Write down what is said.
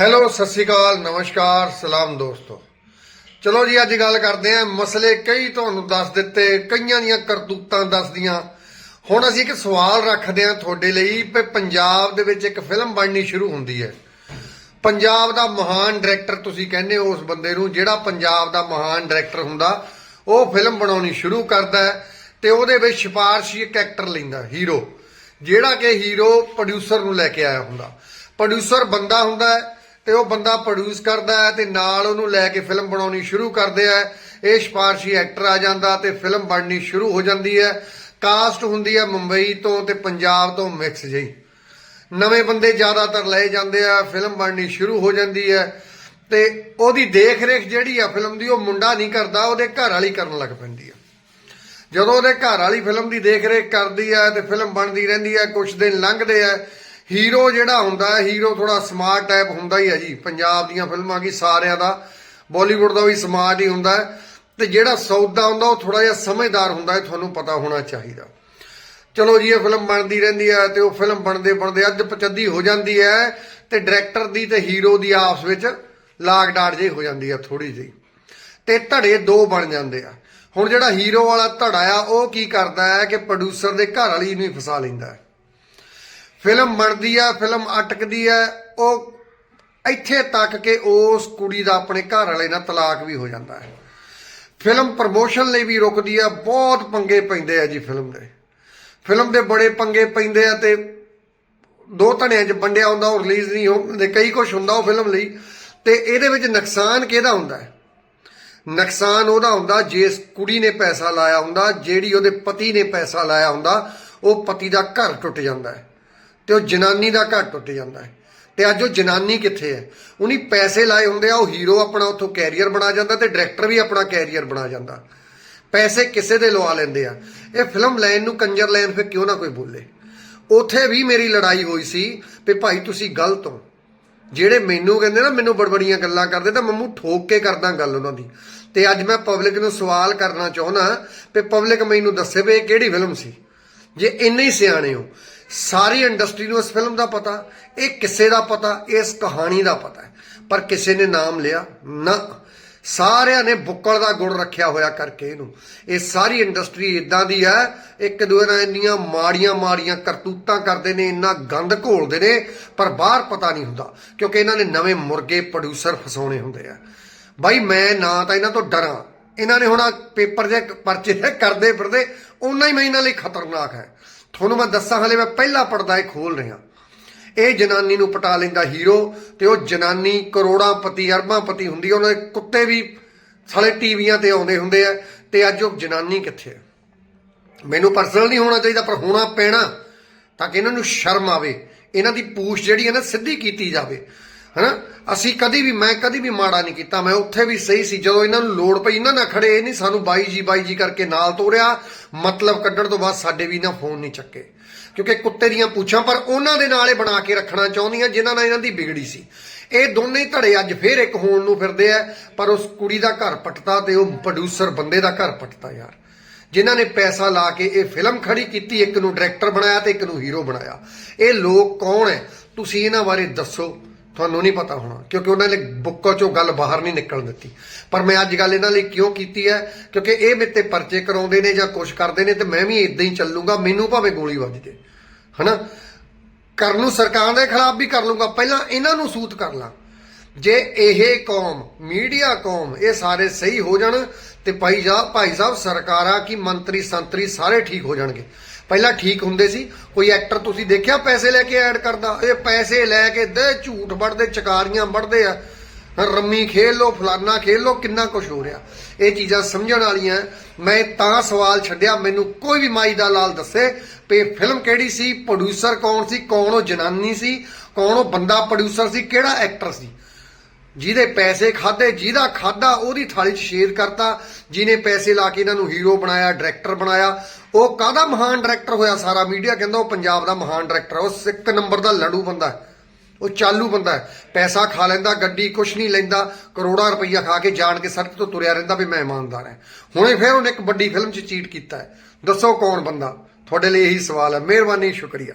Hello ਸਤਿ ਸ਼੍ਰੀ ਅਕਾਲ ਨਮਸਕਾਰ, ਸਲਾਮ ਦੋਸਤੋ। ਚਲੋ ਜੀ, ਅੱਜ ਗੱਲ ਕਰਦੇ ਆਂ ਮਸਲੇ ਕਈ ਤੁਹਾਨੂੰ ਦੱਸ ਦਿੱਤੇ, ਕਈਆਂ ਦੀਆਂ ਕਰਤੂਤਾਂ ਦੱਸਦੀਆਂ। ਹੁਣ ਅਸੀਂ ਇੱਕ ਸਵਾਲ ਰੱਖਦੇ ਆਂ ਤੁਹਾਡੇ ਲਈ ਕਿ ਪੰਜਾਬ ਦੇ ਵਿੱਚ ਇੱਕ ਫਿਲਮ ਬਣਨੀ ਸ਼ੁਰੂ ਹੁੰਦੀ ਹੈ। ਪੰਜਾਬ ਦਾ ਮਹਾਨ ਡਾਇਰੈਕਟਰ ਤੁਸੀਂ ਕਹਿੰਦੇ ਹੋ ਉਸ ਬੰਦੇ ਨੂੰ, ਜਿਹੜਾ ਪੰਜਾਬ ਦਾ ਮਹਾਨ ਡਾਇਰੈਕਟਰ ਹੁੰਦਾ, ਉਹ ਫਿਲਮ ਬਣਾਉਣੀ ਸ਼ੁਰੂ ਕਰਦਾ ਹੈ ਤੇ ਉਹਦੇ ਵਿੱਚ ਸਿਫਾਰਸ਼ੀ ਇੱਕ ਐਕਟਰ ਲੈਂਦਾ ਹੀਰੋ ਜਿਹੜਾ ਕਿ ਹੀਰੋ ਪ੍ਰੋਡਿਊਸਰ ਨੂੰ ਲੈ ਕੇ ਆਇਆ ਹੁੰਦਾ। ਪ੍ਰੋਡਿਊਸਰ ਬੰਦਾ ਹੁੰਦਾ ਹੈ ਤੇ ਉਹ ਬੰਦਾ ਪ੍ਰੋਡਿਊਸ ਕਰਦਾ ਹੈ ਤੇ ਨਾਲ ਉਹਨੂੰ ਲੈ ਕੇ ਫਿਲਮ ਬਣਾਉਣੀ ਸ਼ੁਰੂ ਕਰਦੇ ਆ। ਇਹ ਸਿਫਾਰਸ਼ੀ ਐਕਟਰ ਆ ਜਾਂਦਾ ਤੇ ਫਿਲਮ ਬਣਨੀ ਸ਼ੁਰੂ ਹੋ ਜਾਂਦੀ ਹੈ। ਕਾਸਟ ਹੁੰਦੀ ਹੈ ਮੁੰਬਈ ਤੋਂ ਤੇ ਪੰਜਾਬ ਤੋਂ ਮਿਕਸ ਜਿਹੀ। ਨਵੇਂ ਬੰਦੇ ਜ਼ਿਆਦਾਤਰ ਲਏ ਜਾਂਦੇ ਆ ਫਿਲਮ ਬਣਨੀ ਸ਼ੁਰੂ ਹੋ ਜਾਂਦੀ ਹੈ ਤੇ ਉਹਦੀ ਦੇਖ ਰੇਖ ਜਿਹੜੀ ਆ ਫਿਲਮ ਦੀ ਉਹ ਮੁੰਡਾ ਨਹੀਂ ਕਰਦਾ, ਉਹਦੇ ਘਰ ਵਾਲੀ ਕਰਨ ਲੱਗ ਪੈਂਦੀ ਆ। ਜਦੋਂ ਉਹਦੇ ਘਰ ਵਾਲੀ ਫਿਲਮ ਦੀ ਦੇਖ ਰੇਖ ਕਰਦੀ ਆ ਤੇ ਫਿਲਮ ਬਣਦੀ ਰਹਿੰਦੀ ਆ ਕੁਝ ਦਿਨ ਲੰਘਦੇ ਆ ਹੀਰੋ ਜਿਹੜਾ ਹੁੰਦਾ ਹੈ ਹੀਰੋ ਥੋੜਾ ਸਮਾਰਟ ਟਾਈਪ ਹੁੰਦਾ ਹੀ ਹੈ ਜੀ। ਪੰਜਾਬ ਦੀਆਂ ਫਿਲਮਾਂ ਕੀ ਸਾਰਿਆਂ ਦਾ ਬਾਲੀਵੁੱਡ ਦਾ ਵੀ ਸਮਾਰਟ ਹੀ ਹੁੰਦਾ ਹੈ। ਤੇ ਜਿਹੜਾ ਸੌਦਾ ਹੁੰਦਾ, ਉਹ ਥੋੜਾ ਜਿਹਾ ਸਮਝਦਾਰ ਹੁੰਦਾ ਹੈ, ਤੁਹਾਨੂੰ ਪਤਾ ਹੋਣਾ ਚਾਹੀਦਾ। ਚਲੋ ਜੀ, ਇਹ ਫਿਲਮ ਬਣਦੀ ਰਹਿੰਦੀ ਹੈ ਤੇ ਉਹ ਫਿਲਮ ਬਣਦੇ ਬਣਦੇ ਅੱਧ ਪਚੱਦੀ ਹੋ ਜਾਂਦੀ ਹੈ ਤੇ ਡਾਇਰੈਕਟਰ ਦੀ ਤੇ ਹੀਰੋ ਦੀ ਆਪਸ ਵਿੱਚ ਲਾਗ ਡਾਟ ਜਿਹੀ ਹੋ ਜਾਂਦੀ ਹੈ ਥੋੜੀ ਜਿਹੀ। ਤੇ ਧੜੇ ਦੋ ਬਣ ਜਾਂਦੇ ਆ। ਹੁਣ ਜਿਹੜਾ ਹੀਰੋ ਵਾਲਾ ਧੜਾ ਆ, ਉਹ ਕੀ ਕਰਦਾ ਹੈ ਕਿ ਪ੍ਰੋਡਿਊਸਰ ਦੇ ਘਰ ਵਾਲੀ ਨੂੰ ਹੀ ਫਸਾ ਲੈਂਦਾ ਹੈ। ਫਿਲਮ ਬਣਦੀ ਆ, ਫਿਲਮ ਅਟਕਦੀ ਆ, ਉਹ ਇੱਥੇ ਤੱਕ ਕਿ ਉਸ ਕੁੜੀ ਦਾ ਆਪਣੇ ਘਰ ਵਾਲੇ ਨਾਲ ਤਲਾਕ ਵੀ ਹੋ ਜਾਂਦਾ ਹੈ। ਫਿਲਮ ਪ੍ਰਮੋਸ਼ਨ ਲਈ ਵੀ ਰੁਕਦੀ ਆ, ਬਹੁਤ ਪੰਗੇ ਪੈਂਦੇ ਆ ਜੀ ਫਿਲਮ ਦੇ। ਫਿਲਮ ਦੇ ਬੜੇ ਪੰਗੇ ਪੈਂਦੇ ਆ ਤੇ ਦੋ ਧੜਿਆਂ 'ਚ ਵੰਡਿਆ ਹੁੰਦਾ, ਉਹ ਰਿਲੀਜ਼ ਨਹੀਂ ਹੁੰਦੇ ਕਈ ਕੁਝ ਹੁੰਦਾ ਉਹ ਫਿਲਮ ਲਈ। ਤੇ ਇਹਦੇ ਵਿੱਚ ਨੁਕਸਾਨ ਕਿਹਦਾ ਹੁੰਦਾ ਨੁਕਸਾਨ ਉਹਦਾ ਹੁੰਦਾ ਜਿਸ ਕੁੜੀ ਨੇ ਪੈਸਾ ਲਾਇਆ ਹੁੰਦਾ, ਜਿਹੜੀ ਉਹਦੇ ਪਤੀ ਨੇ ਪੈਸਾ ਲਾਇਆ ਹੁੰਦਾ, ਉਹ ਪਤੀ ਦਾ ਘਰ ਟੁੱਟ ਜਾਂਦਾ ਹੈ। ਤੇ ਉਹ ਜਨਾਨੀ ਦਾ ਘਰ ਟੁੱਟ ਜਾਂਦਾ ਹੈ। ਤੇ ਅੱਜ ਉਹ ਜਨਾਨੀ ਕਿੱਥੇ ਹੈ? ਉਹਨੇ ਪੈਸੇ ਲਾਏ ਹੁੰਦੇ ਆ, ਉਹ ਹੀਰੋ ਆਪਣਾ ਉੱਥੋਂ ਕੈਰੀਅਰ ਬਣਾ ਜਾਂਦਾ ਤੇ ਡਾਇਰੈਕਟਰ ਵੀ ਆਪਣਾ ਕੈਰੀਅਰ ਬਣਾ ਜਾਂਦਾ। ਪੈਸੇ ਕਿਸੇ ਦੇ ਲਵਾ ਲੈਂਦੇ ਆ। ਇਹ ਫਿਲਮ ਲੈਣ ਨੂੰ ਕੰਜਰ ਲੈਣ ਫਿਰ ਕਿਉਂ ਨਾ ਕੋਈ ਬੋਲੇ? ਉਥੇ ਵੀ ਮੇਰੀ ਲੜਾਈ ਹੋਈ ਸੀ ਵੀ ਭਾਈ ਤੁਸੀਂ ਗਲਤ ਹੋ। ਜਿਹੜੇ ਮੈਨੂੰ ਕਹਿੰਦੇ ਨਾ, ਮੈਨੂੰ ਬੜਬੜੀਆਂ ਗੱਲਾਂ ਕਰਦੇ, ਤਾਂ ਮੰਮੂ ਠੋਕ ਕੇ ਕਰਦਾ ਗੱਲ ਉਹਨਾਂ ਦੀ। ਤੇ ਅੱਜ ਮੈਂ ਪਬਲਿਕ ਨੂੰ ਸਵਾਲ ਕਰਨਾ ਚਾਹੁੰਦਾ ਵੀ ਪਬਲਿਕ ਮੈਨੂੰ ਦੱਸੇ ਵੀ ਇਹ ਕਿਹੜੀ ਫਿਲਮ ਸੀ? ਜੇ ਇੰਨੇ ਹੀ ਸਿਆਣੇ ਹੋ ਸਾਰੀ ਇੰਡਸਟਰੀ ਨੂੰ ਇਸ ਫਿਲਮ ਦਾ ਪਤਾ, ਇਹ ਕਿਸੇ ਦਾ ਪਤਾ, ਇਸ ਕਹਾਣੀ ਦਾ ਪਤਾ ਹੈ। ਪਰ ਕਿਸੇ ਨੇ ਨਾਮ ਲਿਆ ਨਾ। ਸਾਰਿਆਂ ਨੇ ਬੁੱਕਲ ਦਾ ਗੁੜ ਰੱਖਿਆ ਹੋਇਆ ਕਰਕੇ ਇਹਨੂੰ। ਇਹ ਸਾਰੀ ਇੰਡਸਟਰੀ ਇਦਾਂ ਦੀ ਹੈ, ਇੱਕ ਦੂਏ ਨਾਲ ਇੰਨੀਆਂ ਮਾੜੀਆਂ ਮਾੜੀਆਂ ਕਰਤੂਤਾਂ ਕਰਦੇ ਨੇ, ਇੰਨਾ ਗੰਦ ਘੋਲਦੇ ਨੇ, ਪਰ ਬਾਹਰ ਪਤਾ ਨਹੀਂ ਹੁੰਦਾ, ਕਿਉਂਕਿ ਇਹਨਾਂ ਨੇ ਨਵੇਂ ਮੁਰਗੇ ਪ੍ਰੋਡਿਊਸਰ ਫਸਾਉਣੇ ਹੁੰਦੇ ਆ। ਬਾਈ, ਮੈਂ ਨਾ ਤਾਂ ਇਹਨਾਂ ਤੋਂ ਡਰਾਂ। ਇਹਨਾਂ ਨੇ ਹੁਣ ਪੇਪਰ ਦੇ ਪਰਚੇ ਕਰਦੇ ਫਿਰਦੇ ਉਹਨਾਂ ਹੀ ਮੈਂ ਇਹਨਾਂ ਲਈ ਖਤਰਨਾਕ ਹੈ। ਤੁਹਾਨੂੰ ਮੈਂ ਦੱਸਾਂ ਹਲੇ ਮੈਂ ਪਹਿਲਾ ਪਰਦਾ ਇਹ ਖੋਲ ਰਿਹਾ। ਇਹ ਜਨਾਨੀ ਨੂੰ ਪਟਾ ਲੈਂਦਾ ਹੀਰੋ ਤੇ ਉਹ ਜਨਾਨੀ ਕਰੋੜਾਂ ਪਤੀ ਅਰਬਾਂ ਪਤੀ ਹੁੰਦੀ ਆ, ਉਹਨਾਂ ਦੇ ਕੁੱਤੇ ਵੀ ਸਾਲੇ ਟੀਵੀਆਂ ਤੇ ਆਉਂਦੇ ਹੁੰਦੇ ਆ। ਤੇ ਅੱਜ ਉਹ ਜਨਾਨੀ ਕਿੱਥੇ ਹੈ ਮੈਨੂੰ ਪਰਸਨਲ ਨਹੀਂ ਹੋਣਾ ਚਾਹੀਦਾ ਪਰ ਹੋਣਾ ਪੈਣਾ ਤਾਂ ਕਿ ਇਹਨਾਂ ਨੂੰ ਸ਼ਰਮ ਆਵੇ। ਇਹਨਾਂ ਦੀ ਪੂਛ ਜਿਹੜੀ ਹੈ ਨਾ ਸਿੱਧੀ ਕੀਤੀ ਜਾਵੇ। ਹਨਾ? ਅਸੀਂ ਕਦੀ ਵੀ, ਮੈਂ ਕਦੀ ਵੀ ਮਾੜਾ ਨਹੀਂ ਕੀਤਾ। ਮੈਂ ਉੱਥੇ ਵੀ ਸਹੀ ਸੀ। ਜਦੋਂ ਇਹਨਾਂ ਨੂੰ ਲੋੜ ਪਈ, ਇਹਨਾਂ ਨਾਲ ਖੜੇ, ਇਹ ਨਹੀਂ ਸਾਨੂੰ ਬਾਈ ਜੀ ਬਾਈ ਜੀ ਕਰਕੇ ਨਾਲ ਤੋਰਿਆ। ਮਤਲਬ ਕੱਢਣ ਤੋਂ ਬਾਅਦ ਸਾਡੇ ਵੀ ਨਾ ਫੋਨ ਨਹੀਂ ਚੱਕੇ। ਕਿਉਂਕਿ ਕੁੱਤੇ ਦੀਆਂ ਪੂਛਾਂ, ਪਰ ਉਹਨਾਂ ਦੇ ਨਾਲ ਇਹ ਬਣਾ ਕੇ ਰੱਖਣਾ ਚਾਹੁੰਦੀਆਂ, ਜਿਨ੍ਹਾਂ ਨਾਲ ਇਹਨਾਂ ਦੀ ਵਿਗੜੀ ਸੀ। ਇਹ ਦੋਨੇ ਧੜੇ ਅੱਜ ਫੇਰ ਇੱਕ ਹੋਣ ਨੂੰ ਫਿਰਦੇ ਆ, ਪਰ ਉਸ ਕੁੜੀ ਦਾ ਘਰ ਪਟਤਾ ਤੇ ਉਹ ਪ੍ਰੋਡਿਊਸਰ ਬੰਦੇ ਦਾ ਘਰ ਪਟਤਾ ਯਾਰ। ਜਿਨ੍ਹਾਂ ਨੇ ਪੈਸਾ ਲਾ ਕੇ ਇਹ ਫਿਲਮ ਖੜੀ ਕੀਤੀ, ਇੱਕ ਨੂੰ ਡਾਇਰੈਕਟਰ ਬਣਾਇਆ ਤੇ ਇੱਕ ਨੂੰ ਹੀਰੋ ਬਣਾਇਆ। ਇਹ ਲੋਕ ਕੌਣ ਹੈ? ਤੁਸੀਂ ਇਹਨਾਂ ਬਾਰੇ ਦੱਸੋ। ਤੁਹਾਨੂੰ ਨਹੀਂ ਪਤਾ ਹੋਣਾ, ਕਿਉਂਕਿ ਉਹਨਾਂ ਨੇ ਬੁੱਕਾਂ ਚੋਂ ਗੱਲ ਬਾਹਰ ਨਹੀਂ ਨਿਕਲਣ ਦਿੱਤੀ। ਪਰ ਮੈਂ ਅੱਜ ਗੱਲ ਇਹਨਾਂ ਲਈ ਕਿਉਂ ਕੀਤੀ ਹੈ? ਕਿਉਂਕਿ ਇਹ ਮੇਰੇ ਪਰਚੇ ਕਰਾਉਂਦੇ ਨੇ ਜਾਂ ਕੁਛ ਕਰਦੇ ਨੇ ਤੇ ਮੈਂ ਵੀ ਇਦਾਂ ਹੀ ਚੱਲੂਗਾ, ਮੈਨੂੰ ਭਾਵੇਂ ਗੋਲੀ ਵੱਜ ਜੇ। ਹਨਾ? ਕਰਨ ਨੂੰ ਸਰਕਾਰ ਦੇ ਖਿਲਾਫ ਵੀ ਕਰ ਲੂੰਗਾ ਪਹਿਲਾਂ ਇਹਨਾਂ ਨੂੰ ਸੂਤ ਕਰ ਲਾਂ। ਜੇ ਇਹ ਕੌਮ, ਮੀਡੀਆ ਕੌਮ, ਇਹ ਸਾਰੇ ਸਹੀ ਹੋ ਜਾਣ ਤੇ ਭਾਈ ਜਾ, ਭਾਈ ਸਾਹਿਬ ਸਰਕਾਰਾਂ ਕੀ ਮੰਤਰੀ, ਸੰਤਰੀ ਸਾਰੇ ਠੀਕ ਹੋ ਜਾਣਗੇ। ਪਹਿਲਾਂ ਠੀਕ ਹੁੰਦੇ ਸੀ, ਕੋਈ ਐਕਟਰ ਤੁਸੀਂ ਦੇਖਿਆ ਪੈਸੇ ਲੈ ਕੇ ਐਡ ਕਰਦਾ? ਇਹ ਪੈਸੇ ਲੈ ਕੇ ਦੇ, ਝੂਠ ਵੜਦੇ ਚਕਾਰੀਆਂ ਵੜਦੇ ਆ। ਰੰਮੀ ਖੇਲ ਲੋ ਫਲਾਨਾ ਖੇਲ ਲੋ ਕਿੰਨਾ ਕੁਝ ਹੋ ਰਿਹਾ। ਇਹ ਚੀਜ਼ਾਂ ਸਮਝਣ ਵਾਲੀਆਂ ਮੈਂ ਤਾਂ ਸਵਾਲ ਛੱਡਿਆ, ਮੈਨੂੰ ਕੋਈ ਵੀ ਮਾਈ ਦਾ ਲਾਲ ਦੱਸੇ ਵੀ ਫਿਲਮ ਕਿਹੜੀ ਸੀ ਪ੍ਰੋਡਿਊਸਰ ਕੌਣ ਸੀ, ਕੌਣ ਉਹ ਜਨਾਨੀ ਸੀ, ਕੌਣ ਉਹ ਬੰਦਾ ਪ੍ਰੋਡਿਊਸਰ ਸੀ, ਕਿਹੜਾ ਐਕਟਰ ਸੀ? ਜਿਹਦੇ ਪੈਸੇ ਖਾਦੇ ਜਿਹਦਾ ਖਾਦਾ ਉਹਦੀ ਥਾਲੀ 'ਚ ਸ਼ੇਰ ਕਰਤਾ, ਜਿਹਨੇ ਪੈਸੇ ਲਾ ਕੇ ਇਹਨਾਂ ਨੂੰ ਹੀਰੋ ਬਣਾਇਆ ਡਾਇਰੈਕਟਰ ਬਣਾਇਆ। ਉਹ ਕਾਹਦਾ ਮਹਾਨ ਡਾਇਰੈਕਟਰ ਹੋਇਆ ਸਾਰਾ ਮੀਡੀਆ ਕਹਿੰਦਾ ਉਹ ਪੰਜਾਬ ਦਾ ਮਹਾਨ ਡਾਇਰੈਕਟਰ ਉਹ ਸਿੱਖ ਨੰਬਰ ਦਾ ਲੜੂ ਬੰਦਾ ਉਹ ਚਾਲੂ ਬੰਦਾ ਹੈ। ਪੈਸਾ ਖਾ ਲੈਂਦਾ, ਗੱਡੀ ਕੁਛ ਨਹੀਂ ਲੈਂਦਾ, ਕਰੋੜਾਂ ਰੁਪਈਆ ਖਾ ਕੇ ਜਾਣ ਕੇ ਸੜਕ ਤੋਂ ਤੁਰਿਆ ਰਹਿੰਦਾ ਵੀ ਮੈਂ ਇਮਾਨਦਾਰ ਹਾਂ। ਹੁਣੇ ਫਿਰ ਉਹਨੇ ਇੱਕ ਵੱਡੀ ਫਿਲਮ 'ਚ ਚੀਟ ਕੀਤਾ ਹੈ। ਦੱਸੋ ਕੌਣ ਬੰਦਾ? ਤੁਹਾਡੇ ਲਈ ਇਹੀ ਸਵਾਲ ਹੈ। ਮਿਹਰਬਾਨੀ, ਸ਼ੁਕਰੀਆ।